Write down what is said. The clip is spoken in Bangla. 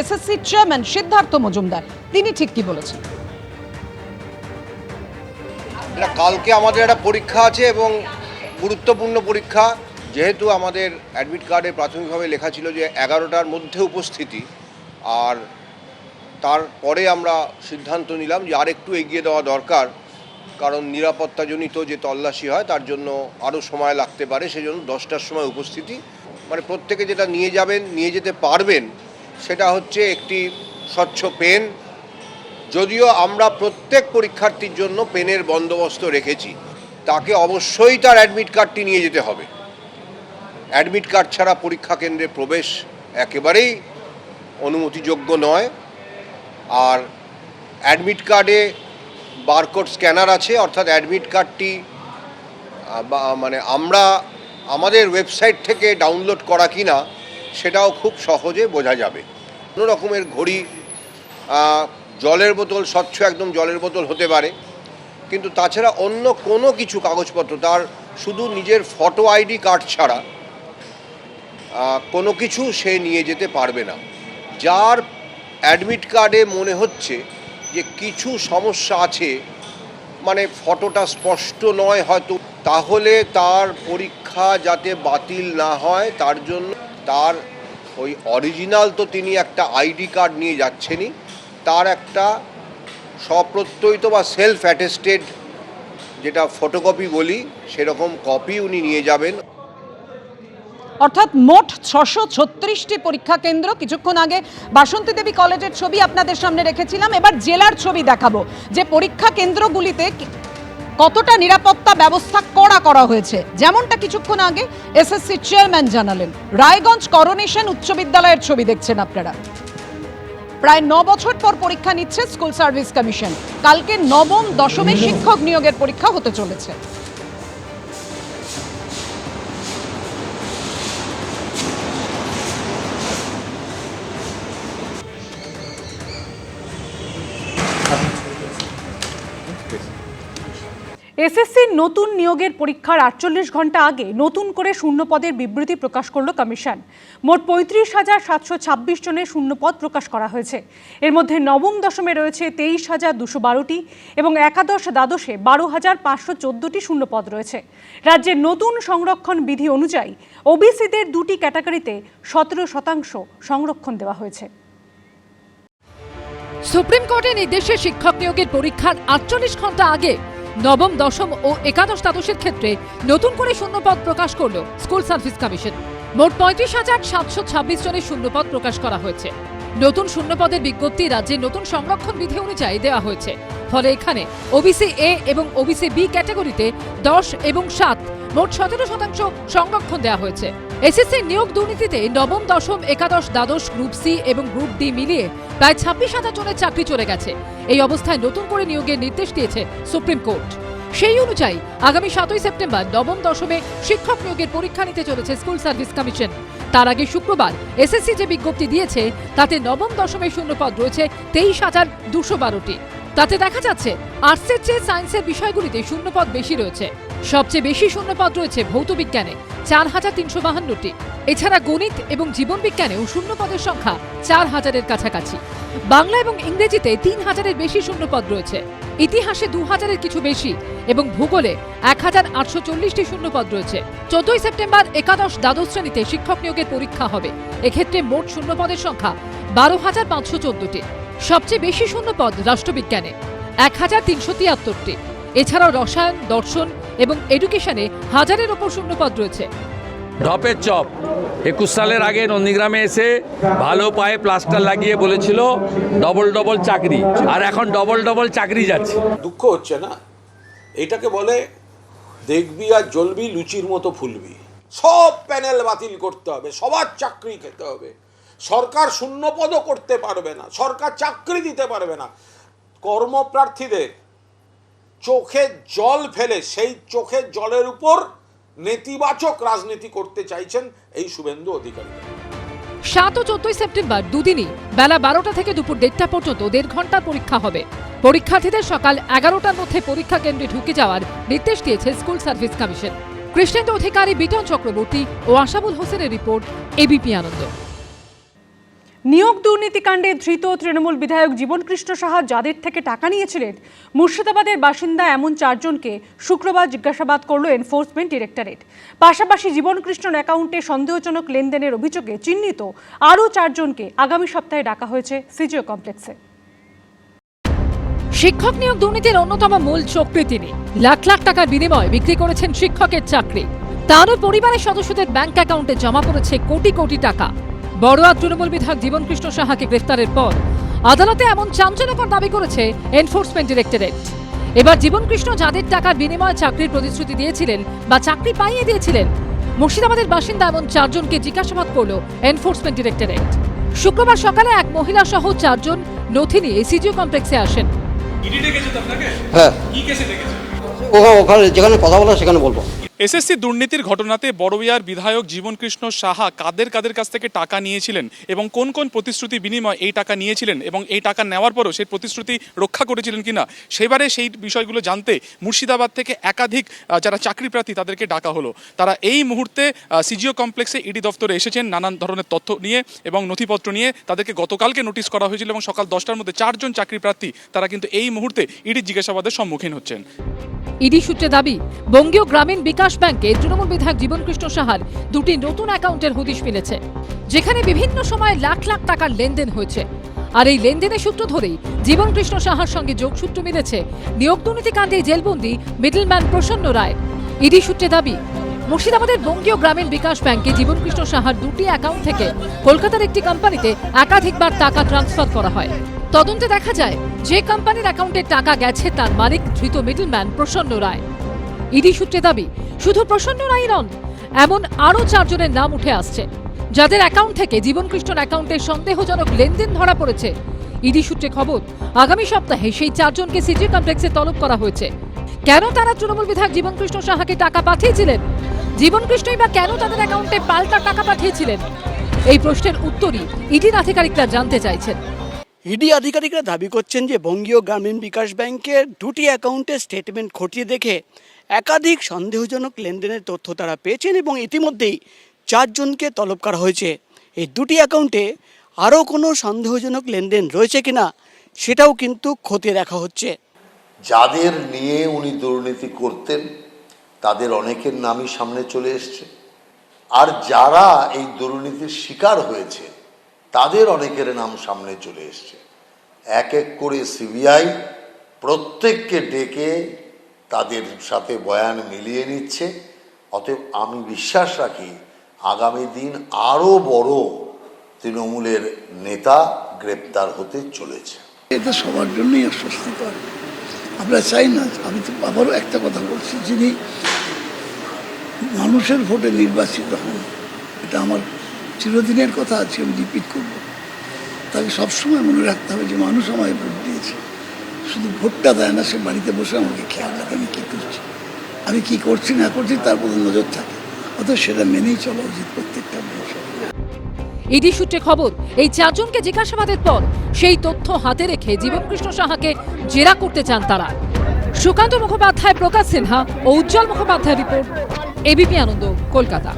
এসএসসি চেয়ারম্যান সিদ্ধার্থ মজুমদার, তিনি ঠিক কি বলেছেন? কালকে আমাদের একটা পরীক্ষা আছে এবং গুরুত্বপূর্ণ পরীক্ষা। যেহেতু আমাদের অ্যাডমিট কার্ডে প্রাথমিকভাবে লেখা ছিল যে এগারোটার মধ্যে উপস্থিতি, আর তারপরে আমরা সিদ্ধান্ত নিলাম যে আরেকটু এগিয়ে দেওয়া দরকার, কারণ নিরাপত্তাজনিত যে তল্লাশি হয়, তার জন্য আরও সময় লাগতে পারে। সেজন্য দশটার সময় উপস্থিতি। মানে প্রত্যেকে যেটা নিয়ে যাবেন, নিয়ে যেতে পারবেন সেটা হচ্ছে একটি স্বচ্ছ পেন। যদিও আমরা প্রত্যেক পরীক্ষার্থীর জন্য পেনের বন্দোবস্ত রেখেছি, তাকে অবশ্যই তার অ্যাডমিট কার্ডটি নিয়ে যেতে হবে। অ্যাডমিট কার্ড ছাড়া পরীক্ষা কেন্দ্রে প্রবেশ একেবারেই অনুমতিযোগ্য নয়। আর অ্যাডমিট কার্ডে বারকোড স্ক্যানার আছে, অর্থাৎ অ্যাডমিট কার্ডটি মানে আমরা আমাদের ওয়েবসাইট থেকে ডাউনলোড করা কিনা সেটাও খুব সহজে বোঝা যাবে। কোনো রকমের ঘড়ি জলের বোতল, স্বচ্ছ একদম জলের বোতল হতে পারে। কিন্তু তাছাড়া অন্য কোনো কিছু কাগজপত্র, তার শুধু নিজের ফটো আইডি কার্ড ছাড়া কোনো কিছু সে নিয়ে যেতে পারবে না। যার অ্যাডমিট কার্ডে মনে হচ্ছে যে কিছু সমস্যা আছে মানে ফটোটা স্পষ্ট নয় হয়তো, তাহলে তার পরীক্ষা যাতে বাতিল না হয়, তার জন্য তার ওই অরিজিনাল তো তিনি একটা আইডি কার্ড নিয়ে যাচ্ছেনই। তার একটা স্বপ্রত্যয়িত বা সেলফ অ্যাটেস্টেড যেটা ফটোকপি বলি, সেরকম কপি উনি নিয়ে যাবেন। অর্থাৎ মোট ছশো ছত্রিশটি পরীক্ষা কেন্দ্র। কিছুক্ষণ আগে বাসন্তী দেবী কলেজের ছবি আপনাদের সামনে রেখেছিলাম। এবার জেলার ছবি দেখাবো। যে পরীক্ষা কেন্দ্রগুলিতে কতটা নিরাপত্তা ব্যবস্থা করা করা হয়েছে? যেমনটা কিছুক্ষণ আগে এসএসসি চেয়ারম্যান জানালেন। রায়গঞ্জ করোনেশন উচ্চ বিদ্যালয়ের ছবি দেখছেন আপনারা। প্রায় ন বছর পর পরীক্ষা নিচ্ছে স্কুল সার্ভিস কমিশন। কালকে নবম দশমের শিক্ষক নিয়োগের পরীক্ষা হতে চলেছে। এসএসসির নতুন নিয়োগের পরীক্ষার আটচল্লিশ ঘণ্টা আগে নতুন করে শূন্যপদের বিবৃতি প্রকাশ করল কমিশন। মোট পঁয়ত্রিশ হাজার সাতশো ছাব্বিশ জনের শূন্যপদ প্রকাশ করা হয়েছে। এর মধ্যে নবম দশমে রয়েছে তেইশ হাজার দুশো বারোটি এবং একাদশ দ্বাদশে বারো হাজার পাঁচশো চোদ্দোটি শূন্যপদ রয়েছে। রাজ্যের নতুন সংরক্ষণ বিধি অনুযায়ী ওবিসিদের দুটি ক্যাটাগরিতে সতেরো শতাংশ সংরক্ষণ দেওয়া হয়েছে। সুপ্রিম কোর্টের নির্দেশে শিক্ষক নিয়োগের পরীক্ষার আটচল্লিশ ঘণ্টা আগে নবম, দশম ও একাদশ দ্বাদশের ক্ষেত্রে নতুন করে শূন্যপদ প্রকাশ করল স্কুল সার্ভিস কমিশন। মোট পঁয়ত্রিশ হাজার সাতশো ছাব্বিশ জনের শূন্যপদ প্রকাশ করা হয়েছে। নতুন শূন্যপদের বিজ্ঞপ্তি রাজ্যের নতুন সংরক্ষণ বিধি অনুযায়ী দেওয়া হয়েছে। ফলে এখানে ওবিসি এ এবং ওবিসি বি ক্যাটাগরিতে দশ এবং সাত মোট সতেরো শতাংশ সংরক্ষণ দেওয়া হয়েছে। এসএসসি নিয়োগ দুর্নীতিতে নবম, দশম, একাদশ, দ্বাদশ, গ্রুপ সি এবং গ্রুপ ডি মিলিয়ে প্রায় ছাব্বিশ হাজার জনের চাকরি চলে গেছে। এই অবস্থায় নতুন করে নিয়োগের নির্দেশ দিয়েছে সুপ্রিম কোর্ট। সেই অনুযায়ী আগামী সাতই সেপ্টেম্বর নবম, দশমে শিক্ষক নিয়োগের পরীক্ষা নিতে চলেছে স্কুল সার্ভিস কমিশন। তার আগে শুক্রবার এসএসসি যে বিজ্ঞপ্তি দিয়েছে, তাতে নবম দশমের শূন্যপদ রয়েছে তেইশ হাজার দুশো বারোটি। তাতে দেখা যাচ্ছে আর্টসের চেয়ে সায়েন্সের বিষয়গুলিতে শূন্যপদ বেশি রয়েছে। সবচেয়ে বেশি শূন্যপদ রয়েছে ভৌত বিজ্ঞানে, চার হাজার তিনশো বাহান্নটি। এছাড়া গণিত এবং জীবন বিজ্ঞানেও শূন্যপদের সংখ্যা চার হাজারের কাছাকাছি। বাংলা এবং ইংরেজিতে তিন হাজারের বেশি শূন্যপদ রয়েছে। ইতিহাসে দু হাজারের কিছু বেশি এবং ভূগোলে এক হাজার আটশো চল্লিশটি শূন্যপদ রয়েছে। চোদ্দই সেপ্টেম্বর একাদশ দ্বাদশ শ্রেণীতে শিক্ষক নিয়োগের পরীক্ষা হবে। এক্ষেত্রে মোট শূন্যপদের সংখ্যা বারো হাজার পাঁচশো চোদ্দটি। সবচেয়ে বেশি শূন্যপদ রাষ্ট্রবিজ্ঞানে, এক হাজার তিনশো তিয়াত্তরটি। এছাড়াও রসায়ন, দর্শন এবং এডুকেশনে হাজারের ওপর শূন্যপদ রয়েছে। ঢপের চপ। একুশ সালের আগে নন্দীগ্রামে এসে ভালো পায়ে প্লাস্টার লাগিয়ে বলেছিল ডবল ডবল চাকরি। আর এখন ডবল ডবল চাকরি যাচ্ছে। দুঃখ হচ্ছে না? এটাকে বলে দেখবি আর জ্বলবি লুচির মতো ফুলবি। সব প্যানেল বাতিল করতে হবে সবার চাকরি খেতে হবে। সরকার শূন্যপদও করতে পারবে না সরকার চাকরি দিতে পারবে না। কর্মপ্রার্থীদের চোখে জল ফেলে, সেই চোখের জলের উপর নেতিবাচক রাজনীতি করতে চাইছেন এই শুভেন্দু অধিকারী। সাত ও চোদ্দই সেপ্টেম্বর দুদিনই বেলা বারোটা থেকে দুপুর দেড়টা পর্যন্ত দেড় ঘণ্টার পরীক্ষা হবে। পরীক্ষার্থীদের সকাল এগারোটার মধ্যে পরীক্ষা কেন্দ্রে ঢুকে যাওয়ার নির্দেশ দিয়েছে school service commission. Krishnendu Adhikari Biton Chakraborty ও আশাবুল হোসেনের রিপোর্ট এবিপি আনন্দ। নিয়োগ দুর্নীতিকাণ্ডে ধৃত তৃণমূল বিধায়ক জীবনকৃষ্ণ সাহা যাদের থেকে টাকা নিয়েছিলেন, মুর্শিদাবাদের বাসিন্দা এমন চারজনকে শুক্রবার জিজ্ঞাসাবাদ করল এনফোর্সমেন্ট ডিরেক্টরেট। পাশাপাশি জীবনকৃষ্ণর অ্যাকাউন্টে সন্দেহজনক লেনদেনের অভিযোগে চিহ্নিত আরও চারজনকে আগামী সপ্তাহে ডাকা হয়েছে সিজিও কমপ্লেক্সে। শিক্ষক নিয়োগ দুর্নীতির অন্যতম মূল চক্রী তিনি। লাখ লাখ টাকার বিনিময়ে বিক্রি করেছেন শিক্ষকের চাকরি। তারও পরিবারের সদস্যদের ব্যাংক অ্যাকাউন্টে জমা পড়েছে কোটি কোটি টাকা। বড়োয়া তৃণমূল বিধায়ক জীবনকৃষ্ণ সাহাকে গ্রেফতারের পর আদালতে এমন চাঞ্চল্যকর দাবি করেছে এনফোর্সমেন্ট ডিরেক্টরেট। এবার জীবনকৃষ্ণ যাদের টাকার বিনিময়ে চাকরির প্রতিশ্রুতি দিয়েছিলেন বা চাকরি পাইয়ে দিয়েছিলেন মুর্শিদাবাদের বাসিন্দা এমন চারজনকে জিজ্ঞাসাবাদ করল এনফোর্সমেন্ট ডিরেক্টরেট। শুক্রবার সকালে এক মহিলা সহ চারজন নথি নিয়ে সিজিও কমপ্লেক্সে আসেন। হ্যাঁ। কি কেসে ডেকেছে? ওখানে ওখানে যেখানে কথা বলা সেখানে বলব। এসএসসি দুর্নীতির ঘটনাতে বড়বিয়ার বিধায়ক জীবনকৃষ্ণ সাহা কাদের কাদের কাছ থেকে টাকা নিয়েছিলেন এবং কোন কোন প্রতিশ্রুতি বিনিময় এই টাকা নিয়েছিলেন এবং এই টাকা নেওয়ার পরও সেই প্রতিশ্রুতি রক্ষা করেছিলেন কিনা, সেবারে সেই বিষয়গুলো জানতে মুর্শিদাবাদ থেকে একাধিক যারা চাকরি প্রার্থী তাদেরকে ডাকা হলো। তারা এই মুহূর্তে সিজিও কমপ্লেক্সে ইডি দপ্তরে এসেছেন নানান ধরনের তথ্য নিয়ে এবং নথিপত্র নিয়ে তাদেরকে গতকালকে নোটিশ করা হয়েছিল এবং সকাল দশটার মধ্যে চারজন চাকরি প্রার্থী তারা কিন্তু এই মুহূর্তে ইডি জিজ্ঞাসাবাদের সম্মুখীন হচ্ছেন। ইডি সূত্রে দাবি, বঙ্গীয় গ্রামীণ বিকাশ ব্যাংকে তৃণমূল বিধায়ক জীবনকৃষ্ণ সাহার দুটি নতুন অ্যাকাউন্টের হদিশ মিলেছে, যেখানে বিভিন্ন সময় লাখ লাখ টাকার লেনদেন হয়েছে। আর এই লেনদেনের সূত্র ধরেই জীবনকৃষ্ণ সাহার সঙ্গে যোগসূত্র মিলেছে নিয়োগ দুর্নীতিকাণ্ডে জেলবন্দি মিডলম্যান প্রসন্ন রায়। ইডি সূত্রে দাবি, মুর্শিদাবাদের বঙ্গীয় গ্রামীণ বিকাশ ব্যাংকে জীবনকৃষ্ণ সাহার দুটি অ্যাকাউন্ট থেকে কলকাতার একটি কোম্পানিতে একাধিকবার টাকা ট্রান্সফার করা হয়। তদন্তে দেখা যায়, যে কোম্পানির অ্যাকাউন্টে টাকা গেছে তার মালিক ধৃত মিডলম্যান প্রসন্ন রায়। ইডি সূত্রে দাবি, শুধু প্রসন্ন রায় নন, এমন আরও চারজনের নাম উঠে আসছে। যাদের অ্যাকাউন্ট থেকে জীবনকৃষ্ণর অ্যাকাউন্টে সন্দেহজনক লেনদেন ধরা পড়েছে, ইডি সূত্রে খবর, আগামী সপ্তাহে সেই চারজনকে সিজি কমপ্লেক্সে তলব করা হয়েছে। কেন তারা তৃণমূল বিধায়ক জীবনকৃষ্ণ সাহাকে টাকা পাঠিয়েছিলেন? জীবনকৃষ্ণই বা কেন তাদের অ্যাকাউন্টে পাল্টা টাকা পাঠিয়েছিলেন? এই প্রশ্নের উত্তরই ইডির আধিকারিকরা জানতে চাইছেন। ইডি আধিকারিকরা দাবি করছেন যে বঙ্গীয় গ্রামীণ বিকাশ ব্যাংকের দুটি অ্যাকাউন্টের স্টেটমেন্ট খতিয়ে দেখে একাধিক সন্দেহজনক লেনদেনের তথ্য তারা পেয়েছেন এবং ইতিমধ্যেই চারজনকে তলব করা হয়েছে। এই দুটি অ্যাকাউন্টে আরও কোনো সন্দেহজনক লেনদেন রয়েছে কিনা সেটাও কিন্তু খতিয়ে দেখা হচ্ছে। যাদের নিয়ে উনি দুর্নীতি করতেন, তাদের অনেকের নামই সামনে চলে এসছে। আর যারা এই দুর্নীতির শিকার হয়েছে তাদের অনেকের নাম সামনে চলে এসছে। এক এক করে সিবিআই প্রত্যেককে ডেকে তাদের সাথে বয়ান মিলিয়ে নিচ্ছে। অতএব আমি বিশ্বাস রাখি, আগামী দিন আরও বড় তৃণমূলের নেতা গ্রেপ্তার হতে চলেছে। এটা সবার জন্যই অস্বস্তিকর আমরা চাই না, আমি তো আবারও একটা কথা বলছি, যিনি মানুষের ভোটে নির্বাচিত হন, এটা আমার চিরদিনের কথা আছে আমি রিপিট করব। তাকে সবসময় মনে রাখতে হবে যে মানুষ আমায় ভোট দিয়েছে। শুধু ভোটটা দেয় না, সে বাড়িতে বসে আমাকে খেয়াল রাখে আমি কী করছি। আমি কী করছি, না করছি, তার প্রতি নজর থাকে। অথচ সেটা মেনেই চলা উচিত প্রত্যেকটা মানুষের। ইডি সূত্রে খবর, এই চারজনকে জিজ্ঞাসাবাদের পর সেই তথ্য হাতে রেখে জীবনকৃষ্ণ সাহাকে জেরা করতে চান তারা। সুকান্ত মুখোপাধ্যায়, প্রকাশ সিনহা ও উজ্জ্বল মুখোপাধ্যায় রিপোর্ট এবিপি আনন্দ, কলকাতা।